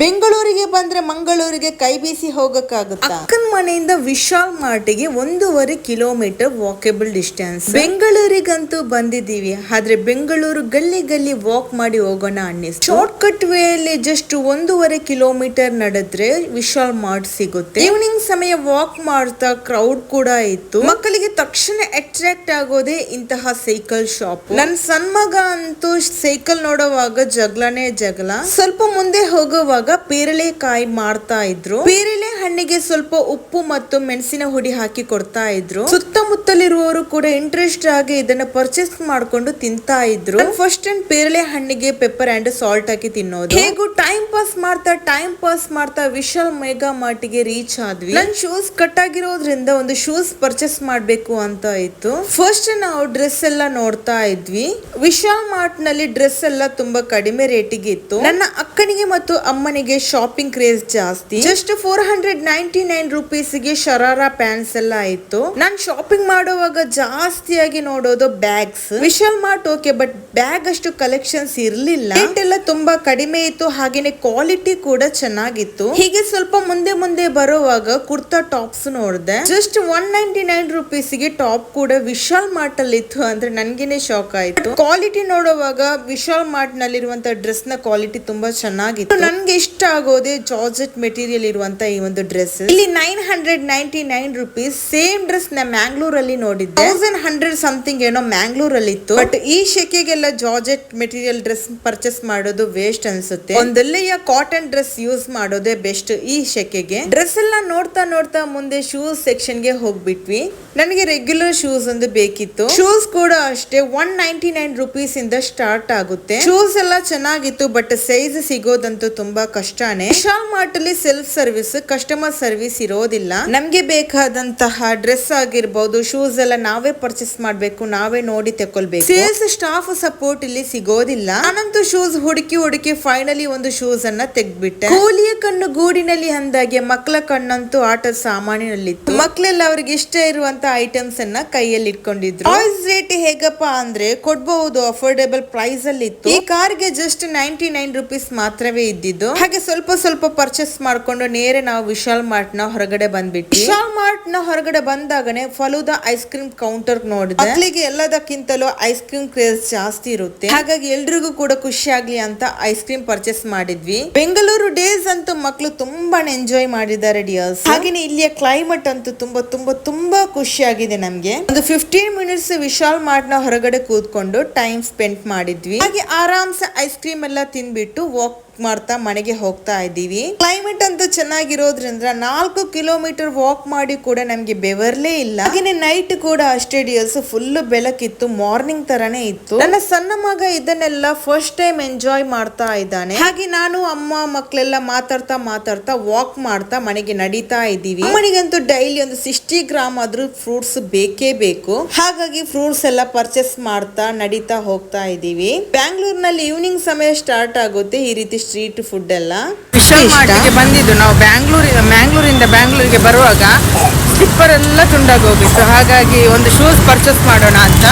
ಬೆಂಗಳೂರಿಗೆ ಬಂದ್ರೆ ಮಂಗಳೂರಿಗೆ ಕೈ ಬೀಸಿ ಹೋಗಕ್ಕಾಗುತ್ತಾ? ಅಕ್ಕನ ಮನೆಯಿಂದ ವಿಶಾಲ್ ಮಾರ್ಟಿಗೆ ಒಂದೂವರೆ ಕಿಲೋಮೀಟರ್ ವಾಕೇಬಲ್ ಡಿಸ್ಟೆನ್ಸ್. ಬೆಂಗಳೂರಿಗಂತೂ ಬಂದಿದ್ದೀವಿ, ಆದ್ರೆ ಬೆಂಗಳೂರು ಗಲ್ಲಿ ಗಲ್ಲಿ ವಾಕ್ ಮಾಡಿ ಹೋಗೋಣ ಅನ್ನಿಸ್ತು. ಶಾರ್ಟ್ ಕಟ್ ವೇ ಅಲ್ಲಿ ಜಸ್ಟ್ ಒಂದೂವರೆ ಕಿಲೋಮೀಟರ್ ನಡೆದ್ರೆ ವಿಶಾಲ್ ಮಾರ್ಟ್ ಸಿಗುತ್ತೆ. ಈವ್ನಿಂಗ್ ಸಮಯ ವಾಕ್ ಮಾಡ್ತಾ ಕ್ರೌಡ್ ಕೂಡ ಇತ್ತು. ಮಕ್ಕಳಿಗೆ ತಕ್ಷಣ ಅಟ್ರಾಕ್ಟ್ ಆಗೋದೇ ಇಂತಹ ಸೈಕಲ್ ಶಾಪ್. ನನ್ನ ಸಣ್ಣ ಮಗ ಅಂತೂ ಸೈಕಲ್ ನೋಡುವಾಗ ಜಗಳನೇ ಜಗಳ. ಸ್ವಲ್ಪ ಮುಂದೆ ಹೋಗುವಾಗ ಪೇರಳೆಕಾಯಿ ಮಾಡ್ತಾ ಇದ್ರು. ಪೇರಳೆ ಹಣ್ಣಿಗೆ ಸ್ವಲ್ಪ ಉಪ್ಪು ಮತ್ತು ಮೆಣಸಿನ ಹುಡಿ ಹಾಕಿ ಕೊಡ್ತಾ ಇದ್ರು. ಸುತ್ತಮುತ್ತಲಿರುವವರು ಕೂಡ ಇಂಟ್ರೆಸ್ಟ್ ಆಗಿ ಇದನ್ನ ಪರ್ಚೇಸ್ ಮಾಡ್ಕೊಂಡು ತಿಂತಾ ಇದ್ರು. ಫಸ್ಟ್ ಅಂಡ್ ಪೇರಳೆ ಹಣ್ಣಿಗೆ ಪೆಪ್ಪರ್ ಅಂಡ್ ಸಾಲ್ಟ್ ಹಾಕಿ ತಿನ್ನೋದು. ಹೇಗೂ ಟೈಮ್ ಪಾಸ್ ಮಾಡ್ತಾ ಟೈಮ್ ಪಾಸ್ ಮಾಡ್ತಾ ವಿಶಾಲ್ ಮೆಗಾ ಮಾರ್ಟಿಗೆ ರೀಚ್ ಆದ್ವಿ. ನನ್ ಶೂಸ್ ಕಟ್ ಆಗಿರೋದ್ರಿಂದ ಒಂದು ಶೂಸ್ ಪರ್ಚೇಸ್ ಮಾಡ್ಬೇಕು ಅಂತ ಇತ್ತು. ಫಸ್ಟ್ ನಾವು ಡ್ರೆಸ್ ಎಲ್ಲ ನೋಡ್ತಾ ಇದ್ವಿ. ವಿಶಾಲ್ ಮಾರ್ಟ್ನಲ್ಲಿ ಡ್ರೆಸ್ ಎಲ್ಲ ತುಂಬಾ ಕಡಿಮೆ ರೇಟಿಗೆ ಇತ್ತು. ನನ್ನ ಅಕ್ಕನಿಗೆ ಮತ್ತು ಅಮ್ಮನಿಗೆ ಶಾಪಿಂಗ್ ಕ್ರೇಜ್ ಜಾಸ್ತಿ. Just four hundred ninety nine ರುಪೀಸ್ಗೆ sharara pants ಎಲ್ಲ ಇತ್ತು ನಾನ್ ಶಾಪಿಂಗ್ ಮಾಡುವಾಗ ಜಾಸ್ತಿಯಾಗಿ ನೋಡೋದು bags Vishal Mart okay but bag ಅಷ್ಟು ಕಲೆಕ್ಷನ್ಸ್ ಇರ್ಲಿಲ್ಲ. ಎಲ್ಲ ತುಂಬಾ ಕಡಿಮೆ ಇತ್ತು, ಹಾಗೇನೆ ಕ್ವಾಲಿಟಿ ಕೂಡ ಚೆನ್ನಾಗಿತ್ತು. ಹೀಗೆ ಸ್ವಲ್ಪ ಮುಂದೆ ಮುಂದೆ ಬರುವಾಗ ಕುರ್ತಾ ಟಾಪ್ಸ್ ನೋಡಿದೆ. ಜಸ್ಟ್ ಒನ್ ನೈಂಟಿ ನೈನ್ ರುಪೀಸ್ಗೆ ಟಾಪ್ ಕೂಡ ವಿಶಾಲ್ ಮಾರ್ಟ್ ಅಲ್ಲಿ ಇತ್ತು ಅಂದ್ರೆ ನನ್ಗೇನೆ ಶಾಕ್ ಆಯ್ತು. ಕ್ವಾಲಿಟಿ ನೋಡುವಾಗ ವಿಶಾಲ್ ಮಾರ್ಟ್ ನಲ್ಲಿರುವಂತ ಡ್ರೆಸ್ನ ಕ್ವಾಲಿಟಿ ತುಂಬಾ ಚೆನ್ನಾಗಿತ್ತು. ನನ್ಗೆ ಇಷ್ಟ ಆಗೋದೇ ಜಾರ್ಜೆಟ್ ಮೆಟೀರಿಯಲ್ ಇರುವಂತ ಈ ಒಂದು ಡ್ರೆಸ್ ಇಲ್ಲಿ nine hundred ninety nine rupees same ಡ್ರೆಸ್ನ Mangalore ಅಲ್ಲಿ ನೋಡಿದ್ದೆ. ತೌಸಂಡ್ ಹಂಡ್ರೆಡ್ ಸಮಥಿಂಗ್ ಏನೋ ಮ್ಯಾಂಗ್ಳೂರ್ ಅಲ್ಲಿ ಇತ್ತು. ಬಟ್ ಈ ಶೆಕೆಗೆಲ್ಲ ಜಾರ್ಜೆಟ್ ಮೆಟೀರಿಯಲ್ ಡ್ರೆಸ್ ಪರ್ಚೇಸ್ ಮಾಡೋದು ವೇಸ್ಟ್ ಅನ್ಸುತ್ತೆ. ಒಂದೊಳ್ಳೆಯ ಕಾಟನ್ ಡ್ರೆಸ್ ಯೂಸ್ ಮಾಡೋದೇ ಬೆಸ್ಟ್ ಈ ಶೆಕೆಗೆ. ಡ್ರೆಸ್ ಎಲ್ಲ ನೋಡ್ತಾ ನೋಡ್ತಾ ಮುಂದೆ ಶೂಸ್ ಸೆಕ್ಷನ್ಗೆ ಹೋಗ್ಬಿಟ್ವಿ. ನನಗೆ ರೆಗ್ಯುಲರ್ ಶೂಸ್ ಒಂದು ಬೇಕಿತ್ತು. ಶೂಸ್ ಕೂಡ ಅಷ್ಟೇ ಒನ್ ನೈನ್ಟಿ ನೈನ್ ರುಪೀಸ್ ಇಂದ ಸ್ಟಾರ್ಟ್ ಆಗುತ್ತೆ. ಶೂಸ್ ಎಲ್ಲ ಚೆನ್ನಾಗಿತ್ತು ಬಟ್ ಸೈಜ್ ಸಿಗೋದಂತೂ ತುಂಬಾ ಕಷ್ಟನೇ. ಶಾಲ್ ಮಾರ್ಟ್ ಅಲ್ಲಿ ಸೆಲ್ಫ್ ಸರ್ವಿಸ್ ಕಸ್ಟಮರ್ ಸರ್ವಿಸ್ ಇರೋದಿಲ್ಲ. ನಮ್ಗೆ ಬೇಕಾದಂತಹ ಡ್ರೆಸ್ ಆಗಿರ್ಬೋದು ಶೂಸ್ ಎಲ್ಲ ನಾವೇ ಪರ್ಚೇಸ್ ಮಾಡ್ಬೇಕು ನಾವೇ ನೋಡಿ ತಕೊಳ್ಬೇಕು ಸೇಲ್ಸ್ ಸ್ಟಾಫ್ ಸಪೋರ್ಟ್ ಇಲ್ಲಿ ಸಿಗೋದಿಲ್ಲ. ನಾನಂತೂ ಶೂಸ್ ಹುಡುಕಿ ಹುಡುಕಿ ಫೈನಲಿ ಒಂದು ಶೂಸ್ ಅನ್ನ ತೆಗ್ದ್ಬಿಟ್ಟೆ. ಕೋಲಿಯ ಕಣ್ಣು ಗೂಡಿನಲ್ಲಿ ಅಂದಾಗೆ ಮಕ್ಕಳ ಕಣ್ಣಂತೂ ಆಟದ ಸಾಮಾನಿನಲ್ಲಿತ್ತು. ಮಕ್ಕಳೆಲ್ಲ ಅವ್ರಿಗೆ ಇಷ್ಟ ಇರುವಂತ ಐಟಮ್ಸ್ ಅನ್ನ ಕೈಯಲ್ಲಿ ಇಟ್ಕೊಂಡಿದ್ರು. ಪ್ರೈಸ್ ರೇಟ್ ಹೇಗಪ್ಪ ಅಂದ್ರೆ ಕೊಡ್ಬಹುದು ಅಫೋರ್ಡೇಬಲ್ ಪ್ರೈಸ್ ಅಲ್ಲಿ ಇತ್ತು. ಈ ಕಾರ್ಗೆ ಜಸ್ಟ್ ನೈನ್ಟಿ ನೈನ್ ರುಪೀಸ್ ಮಾತ್ರವೇ ಇದ್ದಿದ್ದು. ಹಾಗೆ ಸ್ವಲ್ಪ ಸ್ವಲ್ಪ ಪರ್ಚೇಸ್ ಮಾಡ್ಕೊಂಡು ನೇರ ನಾವು ವಿಶಾಲ್ ಮಾರ್ಟ್ನ ಹೊರಗಡೆ ಬಂದ್ಬಿಟ್ಟು ವಿಶಾಲ್ ಮಾರ್ಟ್ನ ಹೊರಗಡೆ ಬಂದಾಗನೆ ಫಲೂದಾ ಐಸ್ ಕ್ರೀಮ್ ಕೌಂಟರ್ ನೋಡಿದ್ರೆ ಮಕ್ಕಳಿಗೆ ಎಲ್ಲದಕ್ಕಿಂತಲೂ ಐಸ್ ಕ್ರೀಮ್ ಕ್ರೇಜ್ ಜಾಸ್ತಿ ಇರುತ್ತೆ. ಹಾಗಾಗಿ ಎಲ್ರಿಗೂ ಕೂಡ ಖುಷಿ ಆಗ್ಲಿ ಅಂತ ಐಸ್ ಕ್ರೀಮ್ ಪರ್ಚೇಸ್ ಮಾಡಿದ್ವಿ. ಬೆಂಗಳೂರು ಡೇಸ್ ಅಂತೂ ಮಕ್ಕಳು ತುಂಬಾನೇ ಎಂಜಾಯ್ ಮಾಡಿದ್ದಾರೆ ಡಿಯರ್ಸ್. ಹಾಗೇನೆ ಇಲ್ಲಿಯ ಕ್ಲೈಮೇಟ್ ಅಂತೂ ತುಂಬಾ ತುಂಬಾ ತುಂಬಾ ಖುಷಿ ಆಗಿದೆ ನಮ್ಗೆ. ಒಂದು ಫಿಫ್ಟೀನ್ ಮಿನಿಟ್ಸ್ ವಿಶಾಲ್ ಮಾರ್ಟ್ನ ಹೊರಗಡೆ ಕೂತ್ಕೊಂಡು ಟೈಮ್ ಸ್ಪೆಂಡ್ ಮಾಡಿದ್ವಿ. ಹಾಗೆ ಆರಾಮ್ಸೆ ಐಸ್ ಕ್ರೀಮ್ ಎಲ್ಲ ತಿನ್ಬಿಟ್ಟು ವಾಕ್ ಮಾಡ್ತಾ ಮನೆಗೆ ಹೋಗ್ತಾ ಇದ್ದೀವಿ. ಕ್ಲೈಮೇಟ್ ಅಂತೂ ಚೆನ್ನಾಗಿರೋದ್ರಿಂದ ನಾಲ್ಕು ಕಿಲೋಮೀಟರ್ ವಾಕ್ ಮಾಡಿ ಕೂಡ ನಮಗೆ ಬೆವರ್ಲೇ ಇಲ್ಲ. ಹಾಗೆ ನೈಟ್ ಕೂಡ ಅಷ್ಟೇ ಡಿಯರ್ಸ್ ಫುಲ್ ಬೆಳಕಿತ್ತು ಮಾರ್ನಿಂಗ್ ತರಾನೇ ಇತ್ತು. ನನ್ನ ಸಣ್ಣ ಮಗ ಇದನ್ನೆಲ್ಲ ಫಸ್ಟ್ ಟೈಮ್ ಎಂಜಾಯ್ ಮಾಡ್ತಾ ಇದ್ದಾನೆ. ಹಾಗೆ ನಾನು, ಅಮ್ಮ ಮಕ್ಕಳೆಲ್ಲ ಮಾತಾಡ್ತಾ ಮಾತಾಡ್ತಾ ವಾಕ್ ಮಾಡ್ತಾ ಮನೆಗೆ ನಡೀತಾ ಇದ್ದೀವಿ. ಮನೆಗಂತೂ ಡೈಲಿ ಒಂದು ಸಿಕ್ಸ್ಟಿ ಗ್ರಾಮ್ ಆದ್ರೂ ಫ್ರೂಟ್ಸ್ ಬೇಕೇ ಬೇಕು. ಹಾಗಾಗಿ ಫ್ರೂಟ್ಸ್ ಎಲ್ಲ ಪರ್ಚೇಸ್ ಮಾಡ್ತಾ ನಡೀತಾ ಹೋಗ್ತಾ ಇದ್ದೀವಿ. ಬ್ಯಾಂಗ್ಳೂರ್ನಲ್ಲಿ ಈವ್ನಿಂಗ್ ಸಮಯ ಸ್ಟಾರ್ಟ್ ಆಗುತ್ತೆ. ಈ ರೀತಿ ಸ್ಟ್ರೀಟ್ ಫುಡ್ ಎಲ್ಲ ವಿಶಾಲ್ ಮಾರ್ಟಿಗೆ ಬಂದಿದ್ದು ನಾವು ಬ್ಯಾಂಗ್ಳೂರಿಂದ ಮ್ಯಾಂಗ್ಳೂರಿಂದ ಬ್ಯಾಂಗ್ಳೂರಿಗೆ ಬರುವಾಗ ಸ್ಲಿಪ್ಪರ್ ಎಲ್ಲ ತುಂಡಾಗಿ ಹೋಗಿತ್ತು. ಹಾಗಾಗಿ ಒಂದು ಶೂಸ್ ಪರ್ಚೇಸ್ ಮಾಡೋಣ ಅಂತ.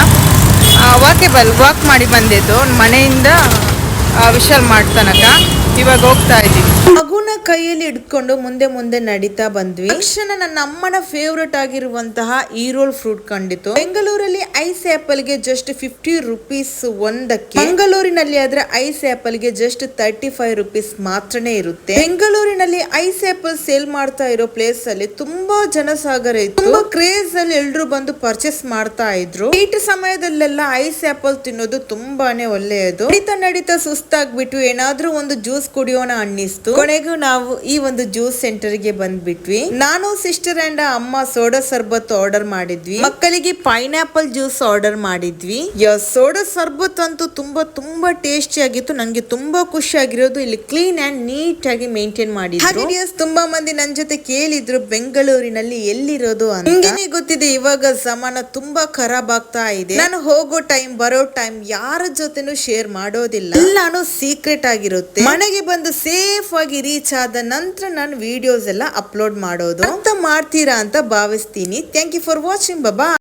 ವಾಕೇಬಲ್ ವಾಕ್ ಮಾಡಿ ಬಂದಿದ್ದು. ಮನೆಯಿಂದ ವಿಶಾಲ್ ಮಾಡ್ ತನಕ. ಇವಾಗ ಹೋಗ್ತಾ ಇದ್ದೀವಿ. ಮಗುನ ಕೈಯಲ್ಲಿ ಹಿಡ್ಕೊಂಡು ಮುಂದೆ ಮುಂದೆ ನಡೀತಾ ಬಂದ್ವಿ. ತಕ್ಷಣ ನನ್ನ ಅಮ್ಮನ ಫೇವ್ರೆಟ್ ಆಗಿರುವಂತಹ ಈರೋಲ್ ಫ್ರೂಟ್ ಕಂಡಿತು. ಬೆಂಗಳೂರಲ್ಲಿ ಐಸ್ ಆಪಲ್ಗೆ ಜಸ್ಟ್ ಫಿಫ್ಟಿ ರುಪೀಸ್ ಒಂದಕ್ಕೆ. ಬೆಂಗಳೂರಿನಲ್ಲಿ ಆದ್ರೆ ಐಸ್ ಆಪಲ್ಗೆ ಜಸ್ಟ್ ತರ್ಟಿ ಫೈವ್ ರುಪೀಸ್ ಮಾತ್ರನೇ ಇರುತ್ತೆ. ಬೆಂಗಳೂರಿನಲ್ಲಿ ಐಸ್ ಆಪಲ್ ಸೇಲ್ ಮಾಡ್ತಾ ಇರೋ ಪ್ಲೇಸ್ ಅಲ್ಲಿ ತುಂಬಾ ಜನಸಾಗರ ಇತ್ತು. ತುಂಬಾ ಕ್ರೇಜ್ ಅಲ್ಲಿ ಎಲ್ರು ಬಂದು ಪರ್ಚೇಸ್ ಮಾಡ್ತಾ ಇದ್ರು. ಹೀಟ್ ಸಮಯದಲ್ಲೆಲ್ಲ ಐಸ್ ಆಪಲ್ ತಿನ್ನೋದು ತುಂಬಾನೇ ಒಳ್ಳೆಯದು. ನಡೀತಾ ನಡೀತಾ ಸುಸ್ತಾಗ್ಬಿಟ್ಟು ಏನಾದ್ರೂ ಒಂದು ಜ್ಯೂಸ್ ಕುಡಿಯೋಣ ಅನ್ನಿಸ್ತು. ಕೊನೆಗೂ ನಾವು ಈ ಒಂದು ಜ್ಯೂಸ್ ಸೆಂಟರ್ಗೆ ಬಂದ್ಬಿಟ್ವಿ. ನಾನು ಸಿಸ್ಟರ್ ಅಂಡ್ ಅಮ್ಮ ಸೋಡಾ ಸರ್ಬತ್ ಆರ್ಡರ್ ಮಾಡಿದ್ವಿ. ಮಕ್ಕಳಿಗೆ ಪೈನಾಪಲ್ ಜ್ಯೂಸ್ ಆರ್ಡರ್ ಮಾಡಿದ್ವಿ. ಸೋಡಾ ಸರ್ಬತ್ ಅಂತೂ ತುಂಬಾ ತುಂಬಾ ಟೇಸ್ಟಿ ಆಗಿತ್ತು. ನಂಗೆ ತುಂಬಾ ಖುಷಿ ಆಗಿರೋದು ಇಲ್ಲಿ ಕ್ಲೀನ್ ಅಂಡ್ ನೀಟ್ ಆಗಿ ಮೇಂಟೈನ್ ಮಾಡಿದ್ರು. ತುಂಬಾ ಮಂದಿ ನನ್ ಜೊತೆ ಕೇಳಿದ್ರು ಬೆಂಗಳೂರಿನಲ್ಲಿ ಎಲ್ಲಿರೋದು ಅಂತ. ನಿಂಗೇನೆ ಗೊತ್ತಿದೆ ಇವಾಗ ಸಮಾನ ತುಂಬಾ ಖರಾಬ್ ಆಗ್ತಾ ಇದೆ. ನಾನು ಹೋಗೋ ಟೈಮ್ ಬರೋ ಟೈಮ್ ಯಾರ ಜೊತೆನೂ ಶೇರ್ ಮಾಡೋದಿಲ್ಲ. ಎಲ್ಲಾನು ಸೀಕ್ರೆಟ್ ಆಗಿರುತ್ತೆ. ಮನೆಗೆ ಬಂದು ಸೇಫ್ ಆಗಿ ರೀಚ್ ಆದ ನಂತರ ನಾನು ವಿಡಿಯೋಸ್ ಎಲ್ಲ ಅಪ್ಲೋಡ್ ಮಾಡೋದು. ಅಂತ ಮಾಡ್ತೀರಾ ಅಂತ ಭಾವಿಸ್ತೀನಿ. Thank you for watching Baba